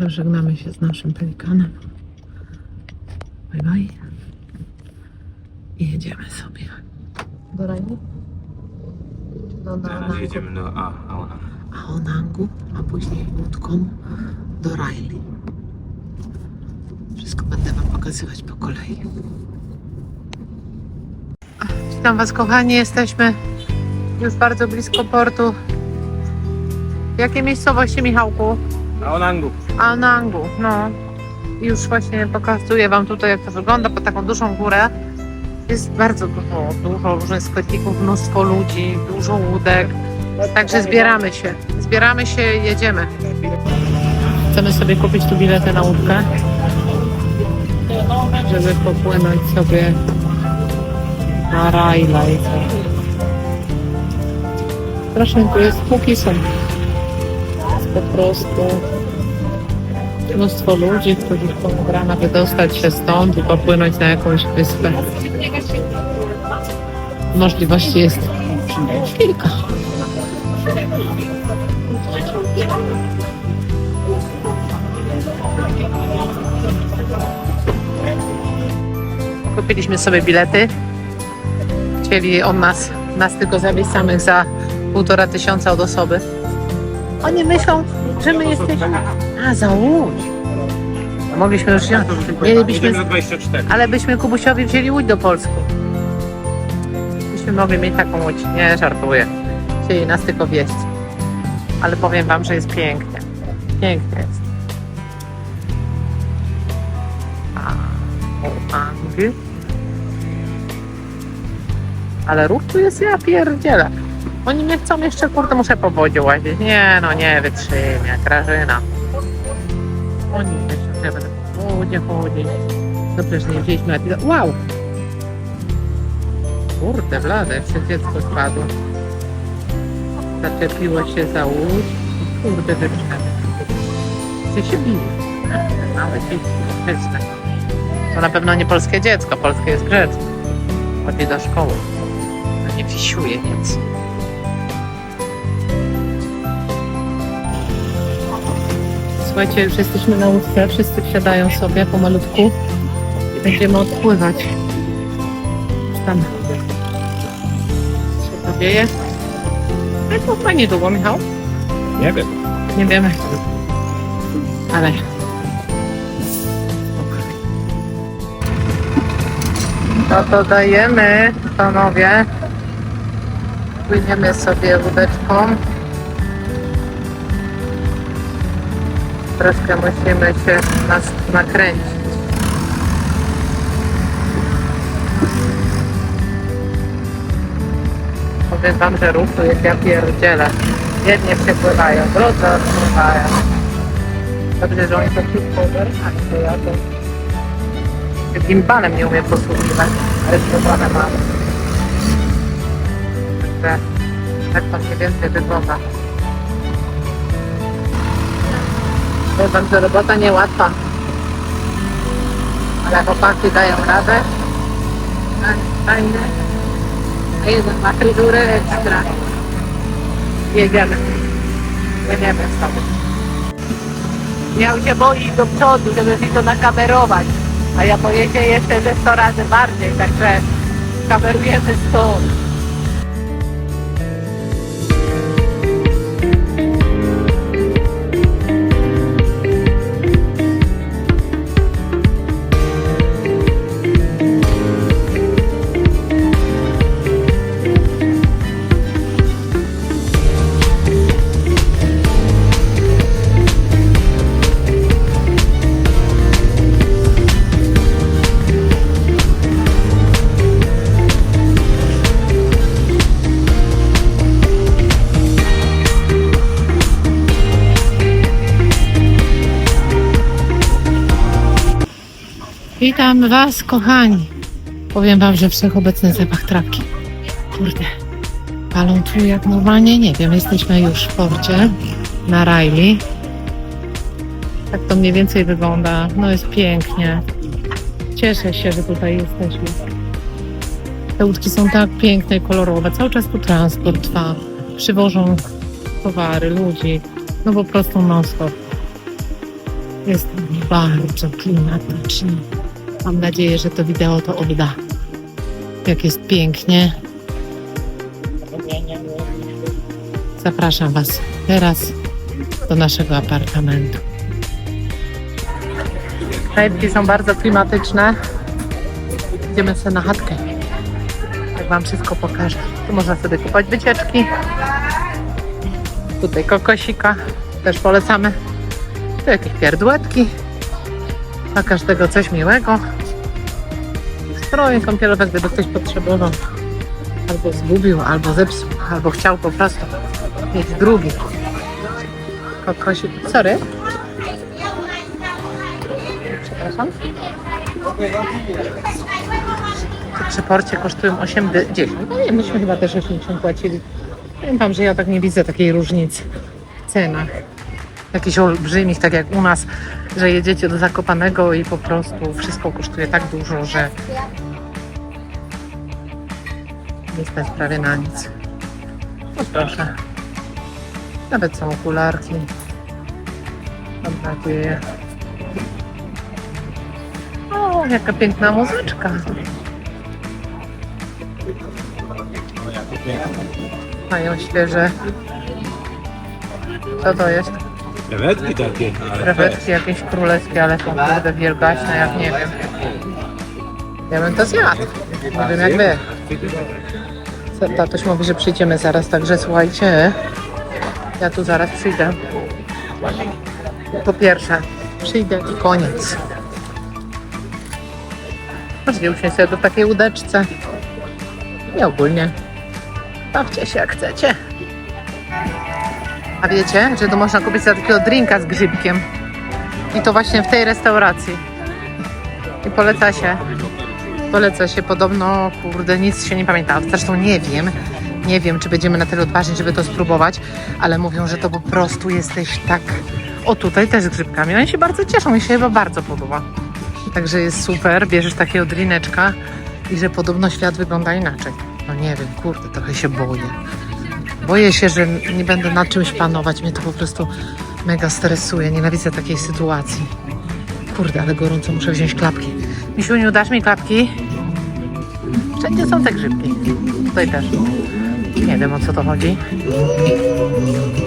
Może żegnamy się z naszym pelikanem. Bye bye. I jedziemy sobie. Do Rajny? Do Teraz Nanangu. jedziemy do A, Aona. Aonangu, a później łódką do Riley. Wszystko będę Wam pokazywać po kolei. Witam Was kochani, jesteśmy już bardzo blisko portu. W jakiej miejscowości Michałku? Aonangu. Anangu, no. Już właśnie pokazuję Wam tutaj, jak to wygląda, po taką dużą górę. Jest bardzo dużo, dużo różnych sklepików, mnóstwo ludzi, dużo łódek. Także zbieramy się. Zbieramy się, jedziemy. Chcemy sobie kupić tu bilety na łódkę, żeby popłynąć sobie na Rajlaj. Strasznie tu jest, póki są. Po prostu mnóstwo ludzi, którzy chcą od rana wydostać się stąd i popłynąć na jakąś wyspę. Możliwości jest kilka. Kupiliśmy sobie bilety. Chcieli od nas, nas tylko zawieźć samych za półtora tysiąca od osoby. Oni myślą, że my jesteśmy... A, za łódź. Mogliśmy już wziąć. Mielibyśmy, Jedziemy za 24. ale byśmy Kubusiowi wzięli łódź do Polski. Byśmy mogli mieć taką łódź. Nie, żartuję. Chcieli nas tylko wieść. Ale powiem wam, że jest pięknie. Pięknie jest. Ale ruch tu jest, ja pierdzielę. Oni mnie chcą jeszcze, kurde, muszę po wodzie łazić. Nie, no nie wytrzymie, Grażyna. Oni jeszcze, ja będę po wodzie chodzić. Dobrze, że nie wzięliśmy na Wow! Kurde, blade, się dziecko spadło. Zaczepiło się za łódź kurde, wyprzemy. Gdzie się bije? Małe dzieci, grzeczne. To na pewno nie polskie dziecko, polskie jest grzeczne. Chodzi do szkoły. A nie wisiuje nic. Słuchajcie, już jesteśmy na łódce, wszyscy wsiadają sobie pomalutku i będziemy odpływać. Tam się to wieje. Ale to fajnie długo, Michał? Nie wiem. Nie wiemy. Ale. No to dajemy, panowie. Płyniemy sobie łódeczką. Troszkę musimy się nas nakręcić. Powiem wam, że ruchu jest ja pierdzielę. Jednie przepływają, drudzy odpływają. Dobrze, że oni to szybko ogarniają, bo ja to się gimbalem nie umiem posługiwać, ale problemy mam. Także tak to mniej więcej wygląda. Powiem wam, że robota niełatwa. Ale chłopaki dają radę. Tak, Fajne. A jeden ma fryzurę ekstra. Jedziemy. Jedziemy sobie. Miał się boi do przodu, żeby mi to nakamerować. A ja boję się jeszcze ze 100 razy bardziej, także kamerujemy stąd. Witam Was, kochani. Powiem Wam, że wszechobecny zapach trawki. Kurde, palą tu jak normalnie, nie wiem, jesteśmy już w porcie na Riley. Tak to mniej więcej wygląda. No jest pięknie. Cieszę się, że tutaj jesteśmy. Te łódki są tak piękne i kolorowe. Cały czas tu transport trwa. Przywożą towary, ludzi. No po prostu non stop. Jest bardzo klimatycznie. Mam nadzieję, że to wideo to odda. Jak jest pięknie. Zapraszam Was teraz do naszego apartamentu. Knajpki są bardzo klimatyczne. Idziemy sobie na chatkę. Jak Wam wszystko pokażę. Tu można sobie kupować wycieczki. Tutaj kokosika. Też polecamy. Tu jakieś pierdłetki. Dla każdego coś miłego. Stroje kąpielowe, gdyby ktoś potrzebował. Albo zgubił, albo zepsuł, albo chciał po prostu mieć drugi. Kokosik. Sorry. Przepraszam. Przy porcie kosztują 8 dy- 10. No nie, myśmy chyba też 80 płacili. Powiem wam, że ja tak nie widzę takiej różnicy w cenach. Jakichś olbrzymich, tak jak u nas, że jedziecie do Zakopanego i po prostu wszystko kosztuje tak dużo, że nie stać prawie na nic. No proszę. Nawet są okularki. Mam nadzieję. O, jaka piękna muzyczka. Mają świeże. Co to jest? Krewetki takie, ale Krewetki jakieś królewskie, ale są kurde wielgaśne, jak nie wiem. Ja bym to zjadł. Nie wiem jak wy. Tatuś mówi, że przyjdziemy zaraz, także słuchajcie. Ja tu zaraz przyjdę. Po pierwsze, przyjdę i koniec. Możecie usiąść sobie do takiej łódeczce. I ogólnie bawcie się jak chcecie. A wiecie, że tu można kupić sobie takiego drinka z grzybkiem. I to właśnie w tej restauracji. I poleca się. Poleca się podobno, kurde, nic się nie pamięta. Zresztą nie wiem. Nie wiem, czy będziemy na tyle odważni, żeby to spróbować, ale mówią, że to po prostu jesteś tak. O, tutaj też z grzybkami. Oni się bardzo cieszą, mi się chyba bardzo podoba. Także jest super, bierzesz takiego drineczka i że podobno świat wygląda inaczej. No nie wiem, kurde, trochę się boję. Boję się, że nie będę nad czymś panować. Mnie to po prostu mega stresuje. Nienawidzę takiej sytuacji. Kurde, ale gorąco muszę wziąć klapki. Misiuniu, dasz mi klapki? Wszędzie są te grzybki. Tutaj też. Nie wiem o co to chodzi.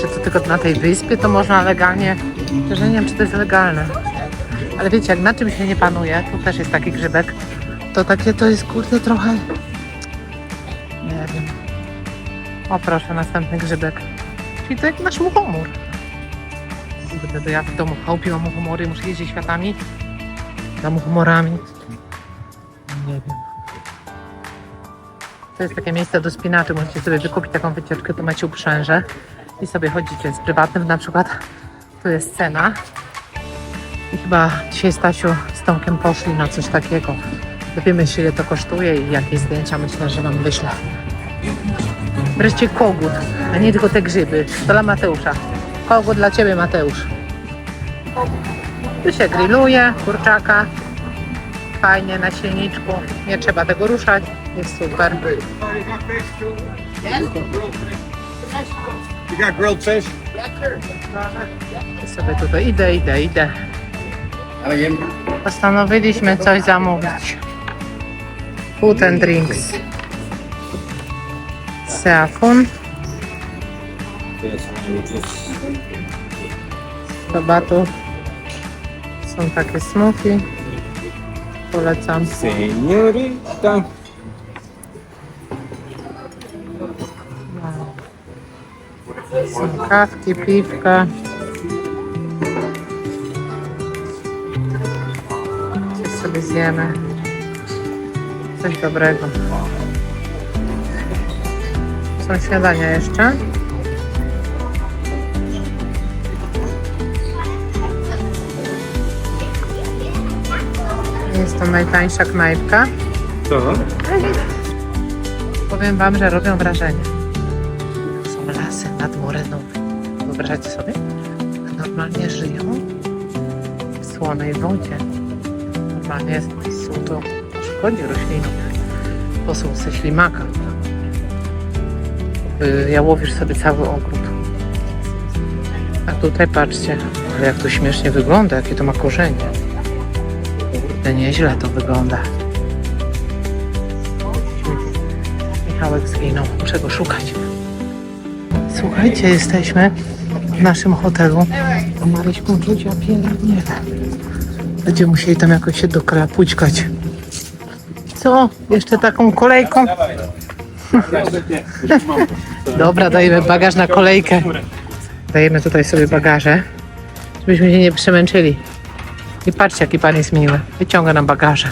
Czy to tylko na tej wyspie to można legalnie? Nie wiem, czy to jest legalne. Ale wiecie, jak na czym się nie panuje, tu też jest taki grzybek, to takie to jest kurde trochę. O proszę, następny grzybek. Czyli to jak nasz muchomór. Kurde, to ja w domu chałupiłam muchomory, muszę jeździć światami za muchomorami. Nie wiem. To jest takie miejsce do spinaczy, możecie sobie wykupić taką wycieczkę, tu macie uprzęże i sobie chodzicie z prywatnym na przykład. Tu jest cena. I chyba dzisiaj Stasiu z Tomkiem poszli na coś takiego. Dowiemy się ile to kosztuje i jakie zdjęcia myślę, że wam wyślę. Wreszcie kogut, a nie tylko te grzyby. To dla Mateusza. Kogut dla ciebie, Mateusz. Tu się grilluje, kurczaka. Fajnie na silniczku. Nie trzeba tego ruszać. Jest super. You got grilled fish? I sobie tutaj idę, idę, idę. Postanowiliśmy coś zamówić. Food and drinks. Seafun. Chyba tu są takie smoothie. Polecam. Señorita. Są kawki, piwka. Coś sobie zjemy. Coś dobrego. Są śniadania jeszcze. Jest to najtańsza knajpka. Co? Powiem wam, że robią wrażenie. Są lasy nad Morenowym. Wyobrażacie sobie? Normalnie żyją w słonej wodzie. Normalnie są to szkodzi roślinom. Ze ślimaka. Y, Ja łowisz sobie cały ogród. A tutaj patrzcie, Ale jak to śmiesznie wygląda, jakie to ma korzenie. Kurde, nieźle to wygląda. Michałek zginął, muszę go szukać. Słuchajcie, jesteśmy w naszym hotelu. A Maryśką czuć, ja pierdolę. Będziemy musieli tam jakoś się dokrapućkać. Co? Jeszcze taką kolejką? Dobra, dajemy bagaż na kolejkę. Dajemy tutaj sobie bagaże, żebyśmy się nie przemęczyli. I patrzcie, jaki pan jest miły. Wyciąga nam bagaże.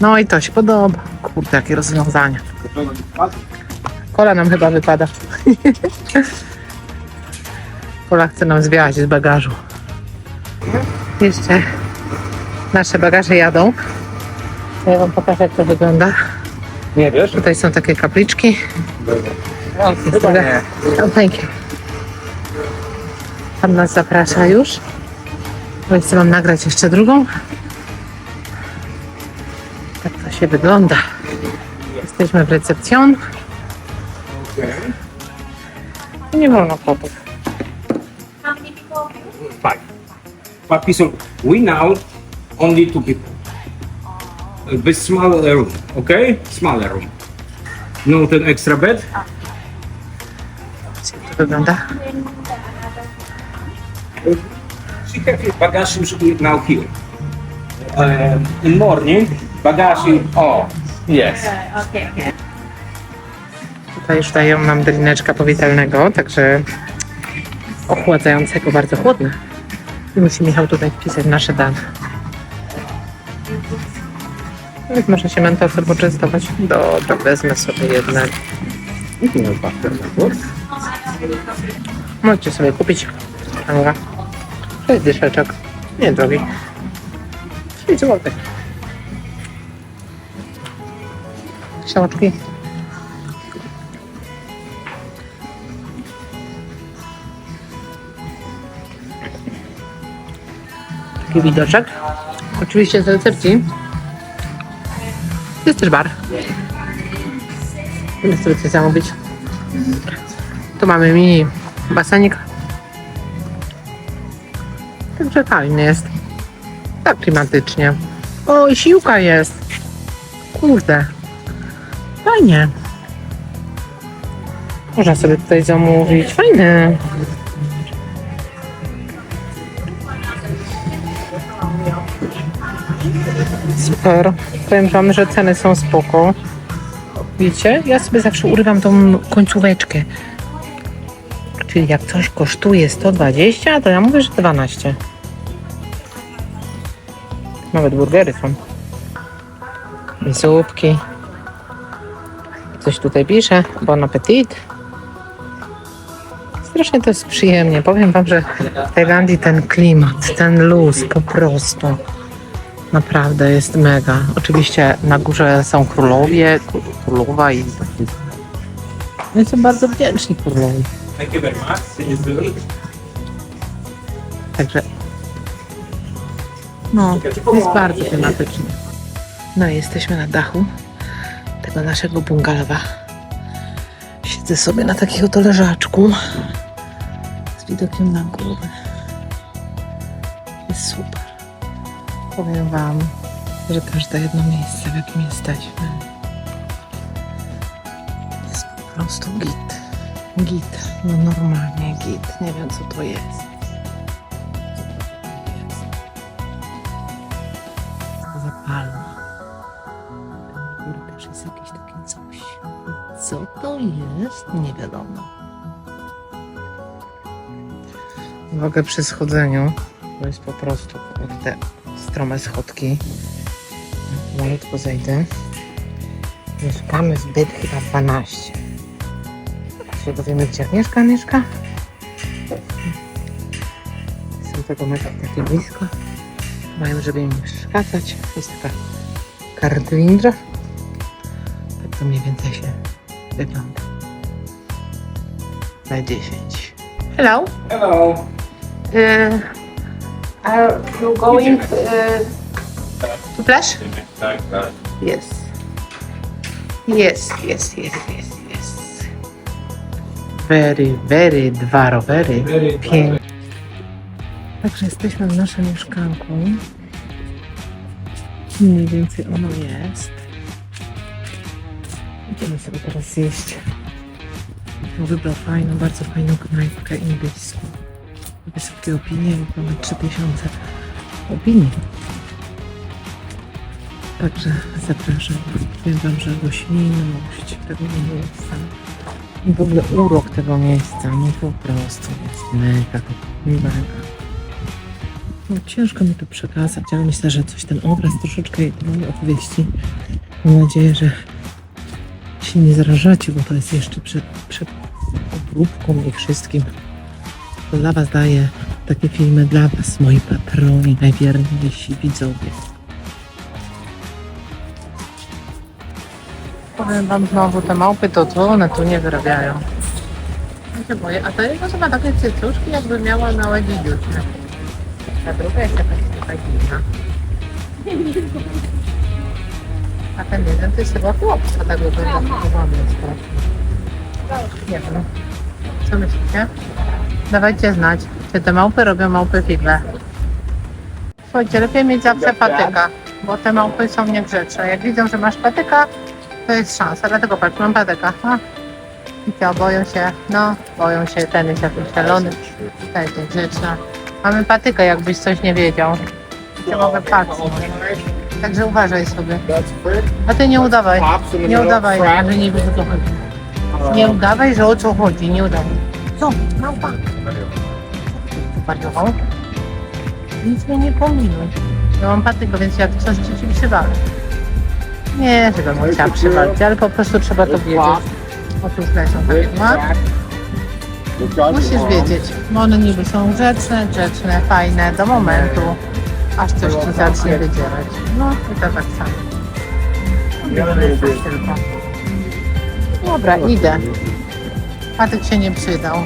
No i to się podoba. Kurde, jakie rozwiązania. Kola nam chyba wypada. Kola chce nam zwiać z bagażu. Jeszcze nasze bagaże jadą. Ja wam pokażę, jak to wygląda. Nie wiesz? Tutaj są takie kapliczki. Chyba nie. Oh, thank you. Pan nas zaprasza już. Bo chcę wam nagrać jeszcze drugą. Tak to się wygląda. Jesteśmy w recepcjon. I nie wolno kotów. Five. But people, we now only two people. Uh, This small room, okay? Smaller room. No ten extra bed? Jak to wygląda? She have his bagage usually now here. In morning, bagage in, oh, yes. Tutaj już dają nam drineczka powitalnego, także ochładzającego, bardzo chłodne. I musi Michał tutaj wpisać nasze dane. Może się mentosem poczęstować. Dobra, wezmę sobie jednak. Możecie sobie kupić. Dobra. 6 dyszeczek. Nie drogi. 6 złotych. Książki. Taki widoczek. Oczywiście z recepcji jest też bar. Możemy sobie coś zamówić. Tu mamy mini basenik. Także fajny jest. Tak klimatycznie. O, i siłka jest. Kurde. Fajnie. Można sobie tutaj zamówić. Fajne. Super. Powiem wam, że ceny są spoko. Widzicie? Ja sobie zawsze urywam tą końcóweczkę. Czyli jak coś kosztuje 120, to ja mówię, że 12. Nawet burgery są. Zupki. Coś tutaj pisze. Bon appetit. Strasznie to jest przyjemnie. Powiem wam, że w Tajlandii ten klimat, ten luz po prostu naprawdę jest mega. Oczywiście na górze są królowie, kró- królowa i jestem bardzo wdzięczni królowi. Thank you very much. See you soon. Także no, jest bardzo klimatycznie. No i jesteśmy na dachu tego naszego bungalowa. Siedzę sobie na takim oto leżaczku z widokiem na górę. Jest super. Powiem wam, że każde jedno miejsce, w jakim jesteśmy, jest po prostu git. Git. No normalnie git. Nie wiem co to jest. Co za palma. Też jest jakieś takie coś. Co to jest? Nie wiadomo. Uwaga przy schodzeniu. To jest po prostu te strome schodki. Malutko zejdę. Mieszkamy zbyt chyba 12. Się dowiemy, gdzie Agnieszka mieszka. Są tego meczu takie blisko. Mają, żeby im nie przeszkadzać. Jest taka kartylindra. Tak to mniej więcej się wygląda. Na 10. Hello. Hello. Uh, are you going uh, to Flash? Yes. Yes, yes, yes, yes, yes. Very, very dwa rowery. Very Pięknie. Także jesteśmy w naszym mieszkanku. Mniej więcej ono jest. Idziemy sobie teraz zjeść. Wybrał fajną, bardzo fajną knajpkę indyjską. Wysokie opinie, mamy 3000 opinii. Także zapraszam. Powiem Wam, że gościnność tego miejsca i w ogóle urok tego miejsca, no po prostu jest mega, mega. No ciężko mi to przekazać, ale myślę, że coś ten obraz troszeczkę mojej opowieści. Mam nadzieję, że się nie zarażacie, bo to jest jeszcze przed, przed obróbką i wszystkim. To dla Was daję takie filmy dla Was, moi patroni, najwierniejsi widzowie. Powiem Wam znowu, te małpy to co one tu nie wyrabiają. Ja się boję, a to jedna to ma takie cycuszki, jakby miała małe dziedziucie. Ta druga jest jakaś taka dziwna. A ten jeden to jest chyba chłopca, tak wygląda chowany Nie wiem. Co myślicie? Dawajcie znać, czy te małpy robią małpy figle. Słuchajcie, lepiej mieć zawsze patyka, bo te małpy są niegrzeczne. Jak widzą, że masz patyka, to jest szansa. Dlatego patrz, mam patyka. A. I co, boją się? No, boją się, ten jest jakiś szalony, ta jest niegrzeczna. Mamy patykę, jakbyś coś nie wiedział. Cię mogę patrzeć. Także uważaj sobie. A ty nie udawaj. Nie udawaj, że nie wiesz o co chodzi. Nie udawaj, że o co chodzi. Nie udawaj. Co? Małpa. Bardzo Nic mnie nie pominuj. Ja mam patykę, więc jak coś ci ci przywalę. Nie, żebym chciała przywalić, ale po prostu trzeba to wiedzieć. Otóż lecą takie dwa. Musisz wiedzieć, bo one niby są grzeczne, grzeczne, fajne do momentu, aż coś ci zacznie wydzierać. No i to tak samo. Tylko. Dobra, idę. Patyk się nie przydał.